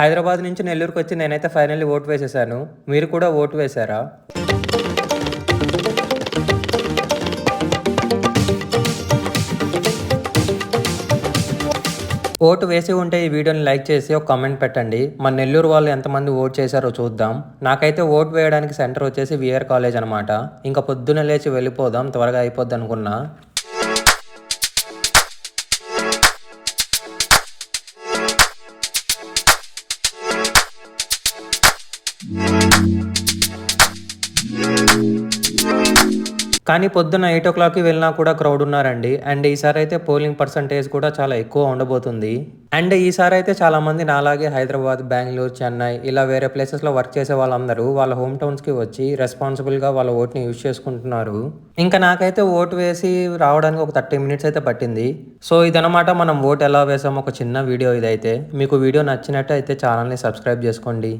హైదరాబాద్ నుంచి నెల్లూరుకు వచ్చి నేనైతే ఫైనల్లీ ఓటు వేసేసాను. మీరు కూడా ఓటు వేశారా? ఓటు వేసి ఉంటే ఈ వీడియోని లైక్ చేసి ఒక కామెంట్ పెట్టండి. మన నెల్లూరు వాళ్ళు ఎంతమంది ఓట్ చేశారో చూద్దాం. నాకైతే ఓటు వేయడానికి సెంటర్ వచ్చేసి విఆర్ కాలేజ్ అనమాట ఇంకా పొద్దున లేచి వెళ్ళిపోదాం. త్వరగా అయిపోద్ది అనుకున్నా. కానీ పొద్దున్న ఎయిట్ ఓ క్లాక్కి వెళ్ళినా కూడా క్రౌడ్ ఉన్నారండి. అండ్ ఈసారి అయితే పోలింగ్ పర్సంటేజ్ కూడా చాలా ఎక్కువ ఉండబోతుంది. అండ్ ఈసారి అయితే చాలా మంది నాలాగే హైదరాబాద్ బెంగళూరు చెన్నై ఇలా వేరే ప్లేసెస్లో వర్క్ చేసే వాళ్ళందరూ వాళ్ళ హోమ్ టౌన్స్కి వచ్చి రెస్పాన్సిబుల్గా వాళ్ళ ఓట్ని యూజ్ చేసుకుంటున్నారు. ఇంకా నాకైతే ఓటు వేసి రావడానికి ఒక థర్టీ మినిట్స్ అయితే పట్టింది. సో ఇదనమాట మనం ఓట్ ఎలా వేసాము ఒక చిన్న వీడియో ఇదైతే. మీకు వీడియో నచ్చినట్టు అయితే ఛానల్ని సబ్స్క్రైబ్ చేసుకోండి.